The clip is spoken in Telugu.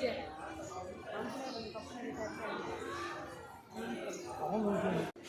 이제 남.